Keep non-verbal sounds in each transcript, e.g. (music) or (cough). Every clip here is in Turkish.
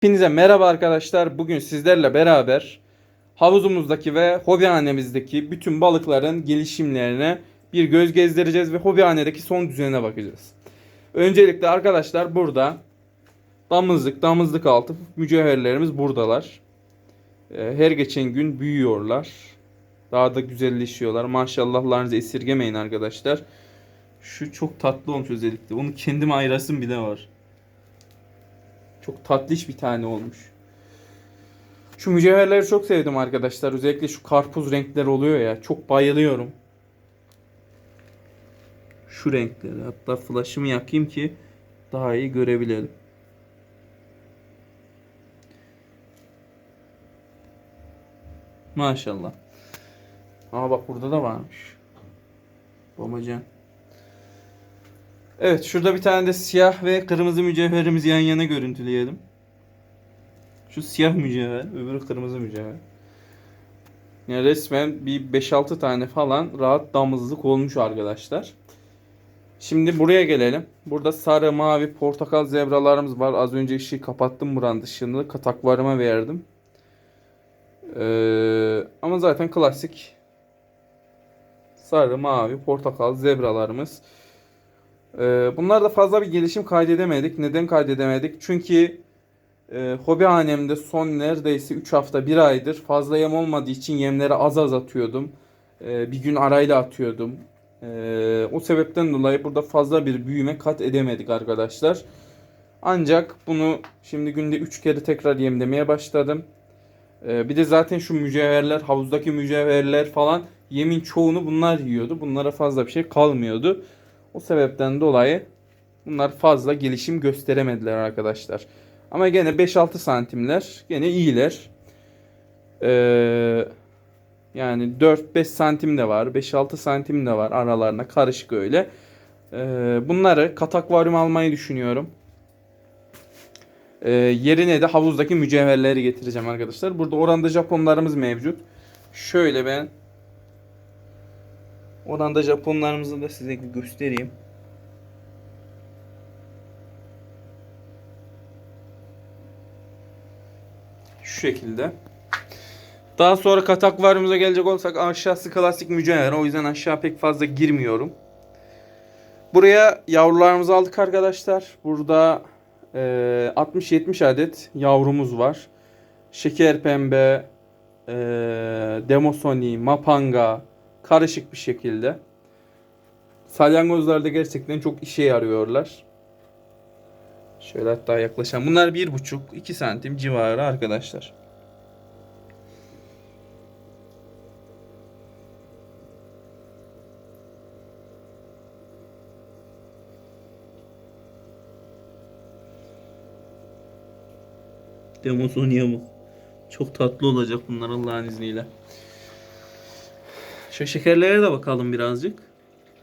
Hepinize merhaba arkadaşlar. Bugün sizlerle beraber havuzumuzdaki ve hobihanemizdeki bütün balıkların gelişimlerine bir göz gezdireceğiz ve hobihanedeki son düzenine bakacağız. Öncelikle arkadaşlar burada damızlık, damızlık altı mücevherlerimiz buradalar. Ee, Her geçen gün büyüyorlar. Daha da güzelleşiyorlar. Maşallahlarınızı esirgemeyin arkadaşlar. Şu çok tatlı olmuş özellikle. Onu kendim ayırasım bile var. Çok tatlış bir tane olmuş. Şu mücevherleri çok sevdim arkadaşlar. Özellikle şu karpuz renkleri oluyor ya. Çok bayılıyorum. Şu renkleri. Hatta flaşımı yakayım ki daha iyi görebilelim. Maşallah. Aa bak burada da varmış. Babacan. Evet şurada bir tane de siyah ve kırmızı mücevherimizi yan yana görüntüleyelim. Şu siyah mücevher, öbürü kırmızı mücevher. Yani resmen bir 5-6 tane falan rahat damızlık olmuş arkadaşlar. Şimdi buraya gelelim. Burada sarı, mavi, portakal zebralarımız var. Az önce ışığı kapattım buranın dışını. Katakvarıma verdim. Ee, ama zaten klasik sarı, mavi, portakal zebralarımız. Ee, bunlarda fazla bir gelişim kaydedemedik. Neden kaydedemedik? Çünkü e, hobi hanemde son neredeyse 3 hafta 1 aydır fazla yem olmadığı için yemleri az az atıyordum. Ee, bir gün arayla atıyordum. Ee, o sebepten dolayı burada fazla bir büyüme kat edemedik arkadaşlar. Ancak bunu şimdi günde 3 kere tekrar yemlemeye başladım. Ee, bir de zaten şu mücevherler, havuzdaki mücevherler falan yemin çoğunu bunlar yiyordu. Bunlara fazla bir şey kalmıyordu. O sebepten dolayı bunlar fazla gelişim gösteremediler arkadaşlar. Ama gene 5-6 santimler gene iyiler. Ee, yani 4-5 santim de var. 5-6 santim de var aralarına karışık öyle. Ee, bunları katakvaryum almayı düşünüyorum. Ee, yerine de havuzdaki mücevherleri getireceğim arkadaşlar. Burada oranda Japonlarımız mevcut. Şöyle ben Oradan Japonlarımızı da size göstereyim. Şu şekilde. Daha sonra katakvaryumuza gelecek olsak aşağısı klasik mücevher. O yüzden aşağı pek fazla girmiyorum. Buraya yavrularımızı aldık arkadaşlar. Burada e, 60-70 adet yavrumuz var. Şeker pembe, e, demosoni, mapanga, karışık bir şekilde. Salyangozlarda gerçekten çok işe yarıyorlar. Şöyle hatta yaklaşan. Bunlar 1,5-2 santim civarı arkadaşlar. Demosonia mı? Çok tatlı olacak bunlar Allah'ın izniyle. Şu şekerlere de bakalım birazcık.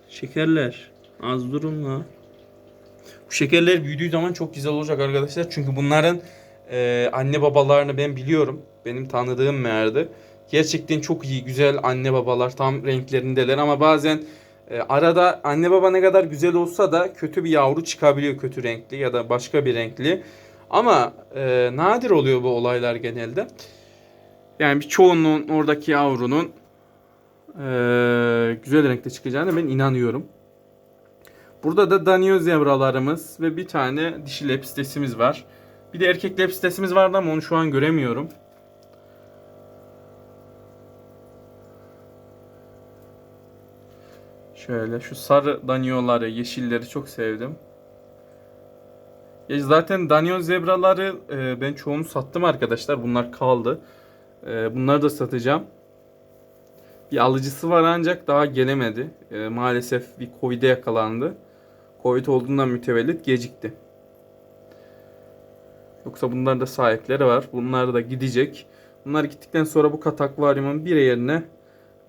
Şekerler. Az durun la. Bu şekerler büyüdüğü zaman çok güzel olacak arkadaşlar. Çünkü bunların e, anne babalarını ben biliyorum. Benim tanıdığım meğerdi. Gerçekten çok iyi, güzel anne babalar. Tam renklerindeler ama bazen e, arada anne baba ne kadar güzel olsa da kötü bir yavru çıkabiliyor kötü renkli ya da başka bir renkli. Ama e, nadir oluyor bu olaylar genelde. Yani bir çoğunluğun oradaki yavrunun ee, güzel renkte çıkacağına ben inanıyorum. Burada da Danio zebralarımız ve bir tane dişi lepistesimiz var. Bir de erkek lepistesimiz vardı ama onu şu an göremiyorum. Şöyle şu sarı danioları, yeşilleri çok sevdim. Ya zaten danio zebraları e, ben çoğunu sattım arkadaşlar. Bunlar kaldı. E, bunları da satacağım bir alıcısı var ancak daha gelemedi. E, maalesef bir Covid'e yakalandı. Covid olduğundan mütevellit gecikti. Yoksa bunların da sahipleri var. Bunlar da gidecek. Bunlar gittikten sonra bu kat akvaryumun bir yerine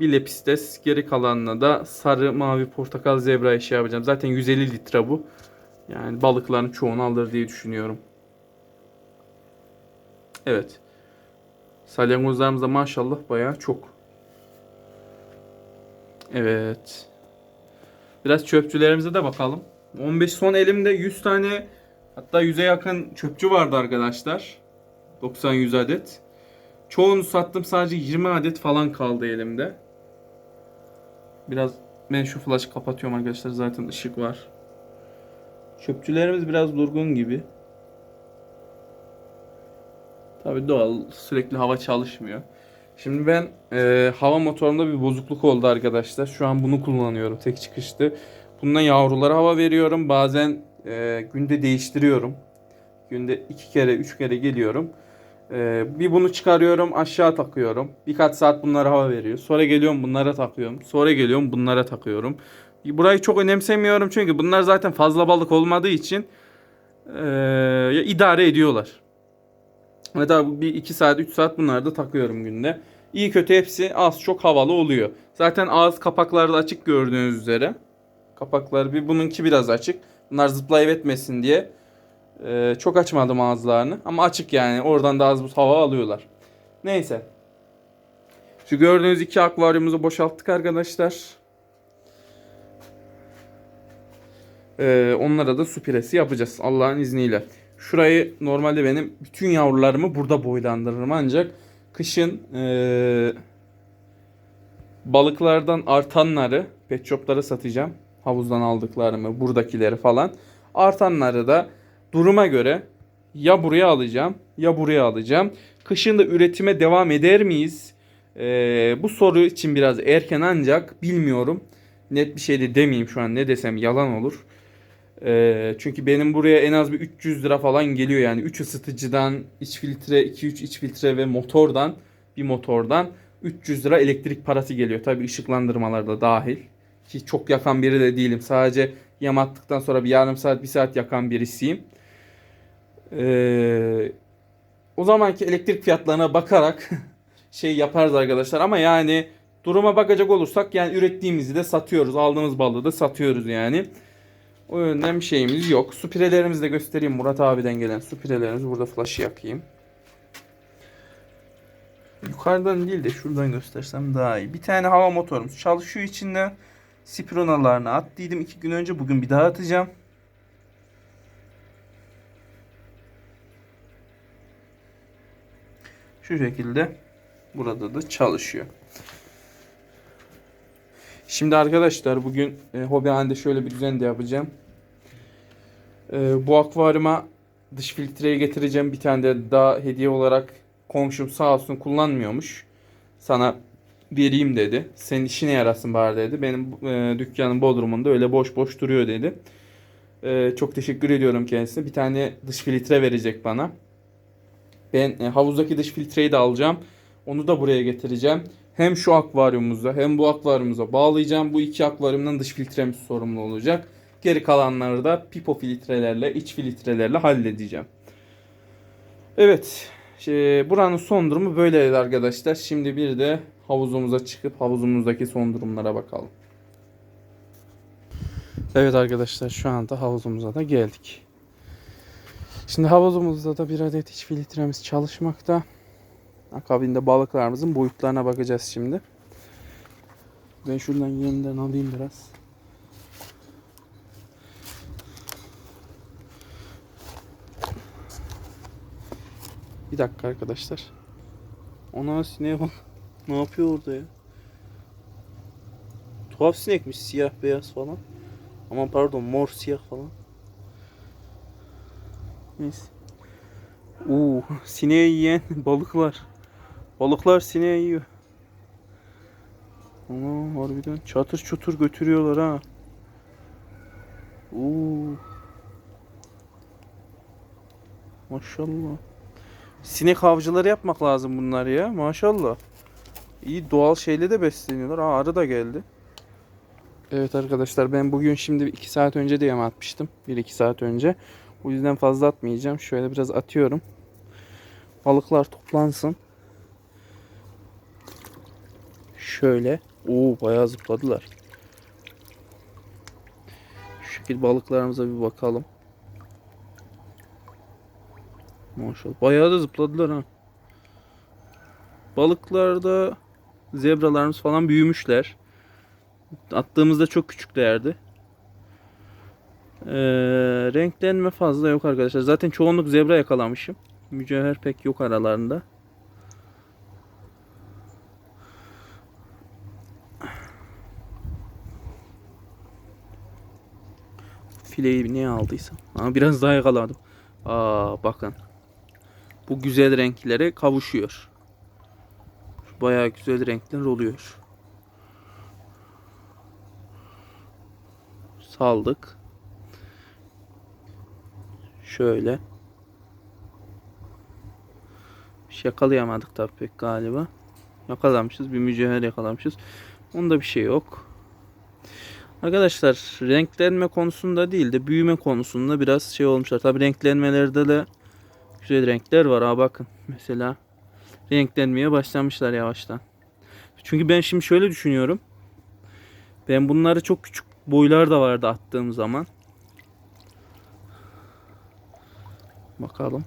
bir lepistes geri kalanına da sarı, mavi, portakal, zebra işi yapacağım. Zaten 150 litre bu. Yani balıkların çoğunu alır diye düşünüyorum. Evet. Salyangozlarımız da maşallah bayağı çok. Evet. Biraz çöpçülerimize de bakalım. 15 son elimde 100 tane hatta 100'e yakın çöpçü vardı arkadaşlar. 90-100 adet. Çoğunu sattım sadece 20 adet falan kaldı elimde. Biraz ben şu flaşı kapatıyorum arkadaşlar zaten ışık var. Çöpçülerimiz biraz durgun gibi. Tabii doğal sürekli hava çalışmıyor. Şimdi ben e, hava motorumda bir bozukluk oldu arkadaşlar. Şu an bunu kullanıyorum tek çıkıştı. Bununla yavrulara hava veriyorum. Bazen e, günde değiştiriyorum. Günde iki kere üç kere geliyorum. E, bir bunu çıkarıyorum aşağı takıyorum. Birkaç saat bunlara hava veriyor. Sonra geliyorum bunlara takıyorum. Sonra geliyorum bunlara takıyorum. Burayı çok önemsemiyorum çünkü bunlar zaten fazla balık olmadığı için e, idare ediyorlar. Hatta bir 2 saat 3 saat bunları da takıyorum günde. İyi kötü hepsi az çok havalı oluyor. Zaten ağız kapakları da açık gördüğünüz üzere. Kapakları bir bununki biraz açık. Bunlar zıplayıp etmesin diye. Ee, çok açmadım ağızlarını ama açık yani. Oradan da az bu hava alıyorlar. Neyse. Şu gördüğünüz iki akvaryumumuzu boşalttık arkadaşlar. Ee, onlara da su piresi yapacağız Allah'ın izniyle. Şurayı normalde benim bütün yavrularımı burada boylandırırım ancak kışın ee, balıklardan artanları pet shoplara satacağım. Havuzdan aldıklarımı, buradakileri falan. Artanları da duruma göre ya buraya alacağım ya buraya alacağım. Kışın da üretime devam eder miyiz? Ee, bu soru için biraz erken ancak bilmiyorum. Net bir şey de demeyeyim şu an ne desem yalan olur. Ee, çünkü benim buraya en az bir 300 lira falan geliyor yani 3 ısıtıcıdan, iç filtre, 2-3 iç filtre ve motordan bir motordan 300 lira elektrik parası geliyor. Tabii ışıklandırmalar da dahil. Ki çok yakan biri de değilim. Sadece yem attıktan sonra bir yarım saat, bir saat yakan birisiyim. Ee, o zamanki elektrik fiyatlarına bakarak (laughs) şey yaparız arkadaşlar. Ama yani duruma bakacak olursak yani ürettiğimizi de satıyoruz. Aldığımız balığı da satıyoruz yani. O yönden bir şeyimiz yok. Su pirelerimizi de göstereyim. Murat abiden gelen su pirelerimiz. Burada flash'ı yakayım. Yukarıdan değil de şuradan göstersem daha iyi. Bir tane hava motorumuz çalışıyor içinde. Spironalarını attıydım iki gün önce. Bugün bir daha atacağım. Şu şekilde burada da çalışıyor. Şimdi arkadaşlar bugün e, hobi halinde şöyle bir düzen de yapacağım. E, bu akvaryuma dış filtreyi getireceğim. Bir tane de daha hediye olarak komşum sağ olsun kullanmıyormuş. Sana vereyim dedi. Senin işine yarasın bari dedi. Benim e, dükkanın bodrumunda öyle boş boş duruyor dedi. E, çok teşekkür ediyorum kendisine. Bir tane dış filtre verecek bana. Ben e, havuzdaki dış filtreyi de alacağım. Onu da buraya getireceğim. Hem şu akvaryumumuza hem bu akvaryumumuza bağlayacağım. Bu iki akvaryumdan dış filtremiz sorumlu olacak. Geri kalanları da pipo filtrelerle, iç filtrelerle halledeceğim. Evet. Şey, buranın son durumu böyleydi arkadaşlar. Şimdi bir de havuzumuza çıkıp havuzumuzdaki son durumlara bakalım. Evet arkadaşlar şu anda havuzumuza da geldik. Şimdi havuzumuzda da bir adet iç filtremiz çalışmakta. Akabinde balıklarımızın boyutlarına bakacağız şimdi. Ben şuradan yeniden alayım biraz. Bir dakika arkadaşlar. Ona sineğe. Ne yapıyor orada ya? Tuhaf sinekmiş siyah beyaz falan. Aman pardon mor siyah falan. Neyse. Uuu sineği yiyen balıklar. Balıklar sineği yiyor. Ama harbiden çatır çutur götürüyorlar ha. Uuu. Maşallah. Sinek avcıları yapmak lazım bunlar ya. Maşallah. İyi doğal şeyle de besleniyorlar. Aa arı da geldi. Evet arkadaşlar ben bugün şimdi 2 saat önce de atmıştım. 1-2 saat önce. O yüzden fazla atmayacağım. Şöyle biraz atıyorum. Balıklar toplansın. Şöyle. Oo bayağı zıpladılar. Şu şekil balıklarımıza bir bakalım. Maşallah. Bayağı da zıpladılar ha. Balıklarda zebralarımız falan büyümüşler. Attığımızda çok küçüklerdi. Ee, renklenme fazla yok arkadaşlar. Zaten çoğunluk zebra yakalamışım. Mücevher pek yok aralarında. Fileyi niye aldıysam. Ama biraz daha yakaladım. Aa bakın. Bu güzel renklere kavuşuyor. Bayağı güzel renkler oluyor. Saldık. Şöyle. Bir şey yakalayamadık tabii pek galiba. Yakalamışız. Bir mücevher yakalamışız. Onda bir şey yok. Arkadaşlar renklenme konusunda değil de büyüme konusunda biraz şey olmuşlar. Tabii renklenmelerde de güzel renkler var. Ha bakın mesela renklenmeye başlamışlar yavaştan. Çünkü ben şimdi şöyle düşünüyorum. Ben bunları çok küçük boylar da vardı attığım zaman. Bakalım.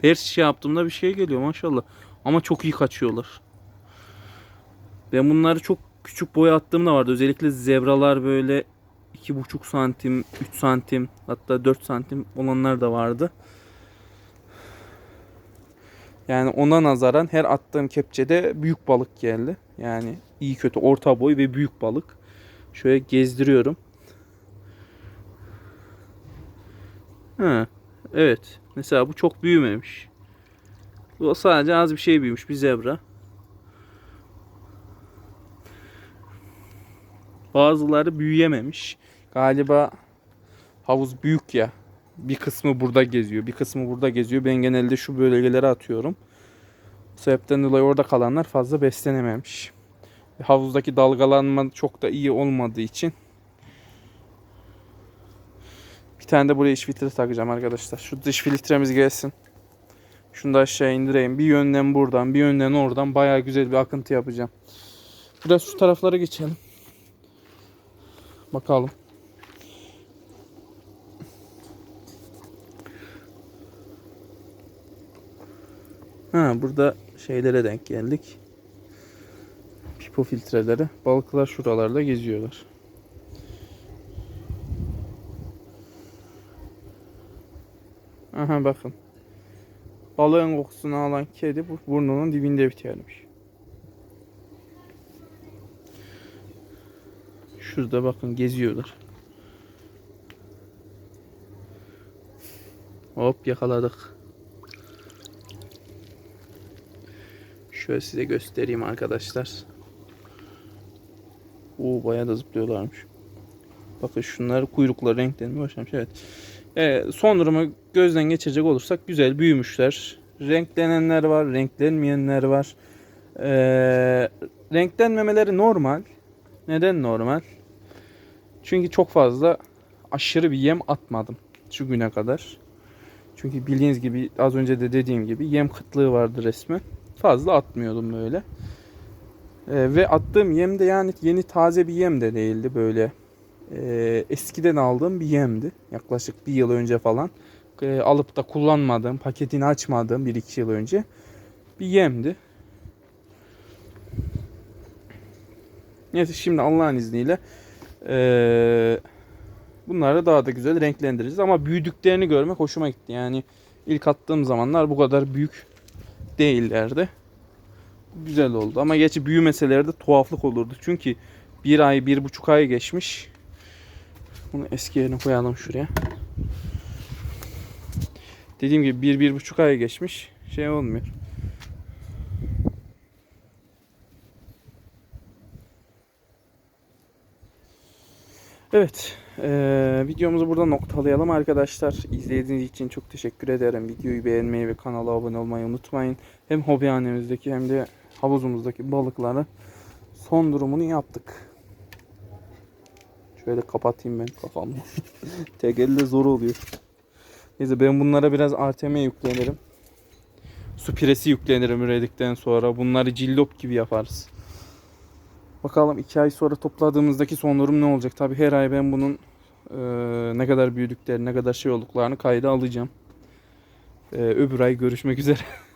Her şey yaptığımda bir şey geliyor maşallah. Ama çok iyi kaçıyorlar. Ben bunları çok küçük boy attığım da vardı. Özellikle zebralar böyle 2,5 santim, 3 santim hatta 4 santim olanlar da vardı. Yani ona nazaran her attığım kepçede büyük balık geldi. Yani iyi kötü orta boy ve büyük balık. Şöyle gezdiriyorum. Ha, evet. Mesela bu çok büyümemiş. Bu sadece az bir şey büyümüş bir zebra. Bazıları büyüyememiş. Galiba havuz büyük ya. Bir kısmı burada geziyor, bir kısmı burada geziyor. Ben genelde şu bölgelere atıyorum. Bu sebepten dolayı orada kalanlar fazla beslenememiş. Havuzdaki dalgalanma çok da iyi olmadığı için bir tane de buraya iç filtre takacağım arkadaşlar. Şu dış filtremiz gelsin. Şunu da aşağı indireyim. Bir yönden buradan, bir yönden oradan bayağı güzel bir akıntı yapacağım. Biraz şu taraflara geçelim. Bakalım. Ha burada şeylere denk geldik. Pipo filtreleri. Balıklar şuralarda geziyorlar. Aha bakın. Balığın kokusunu alan kedi bu burnunun dibinde bitermiş. Şurada bakın geziyorlar. Hop yakaladık. Şöyle size göstereyim arkadaşlar. Oo bayağı da zıplıyorlarmış. Bakın şunlar kuyrukları renklenmeye başlamış. Evet. Evet, son durumu gözden geçirecek olursak güzel büyümüşler. Renklenenler var, renklenmeyenler var. Ee, renklenmemeleri normal. Neden normal? Çünkü çok fazla aşırı bir yem atmadım şu güne kadar. Çünkü bildiğiniz gibi az önce de dediğim gibi yem kıtlığı vardı resmen. Fazla atmıyordum böyle. Ee, ve attığım yem de yani yeni taze bir yem de değildi böyle. Ee, eskiden aldığım bir yemdi. Yaklaşık bir yıl önce falan. Ee, alıp da kullanmadığım, paketini açmadığım bir iki yıl önce bir yemdi. Neyse şimdi Allah'ın izniyle ee, bunları daha da güzel renklendireceğiz. Ama büyüdüklerini görmek hoşuma gitti. Yani ilk attığım zamanlar bu kadar büyük değillerdi. Güzel oldu. Ama gerçi büyümeseler de tuhaflık olurdu. Çünkü bir ay, bir buçuk ay geçmiş. Bunu eski yerine koyalım şuraya. Dediğim gibi bir, bir buçuk ay geçmiş. Şey olmuyor. Evet. eee, videomuzu burada noktalayalım arkadaşlar. İzlediğiniz için çok teşekkür ederim. Videoyu beğenmeyi ve kanala abone olmayı unutmayın. Hem hobihanemizdeki hem de havuzumuzdaki balıkları son durumunu yaptık. Şöyle kapatayım ben kafamı. (laughs) Tek elle zor oluyor. Neyse ben bunlara biraz ATM yüklenirim. Su piresi yüklenirim üredikten sonra. Bunları cillop gibi yaparız. Bakalım 2 ay sonra topladığımızdaki son durum ne olacak? Tabi her ay ben bunun e, ne kadar büyüdüklerini, ne kadar şey olduklarını kayda alacağım. E, öbür ay görüşmek üzere. (laughs)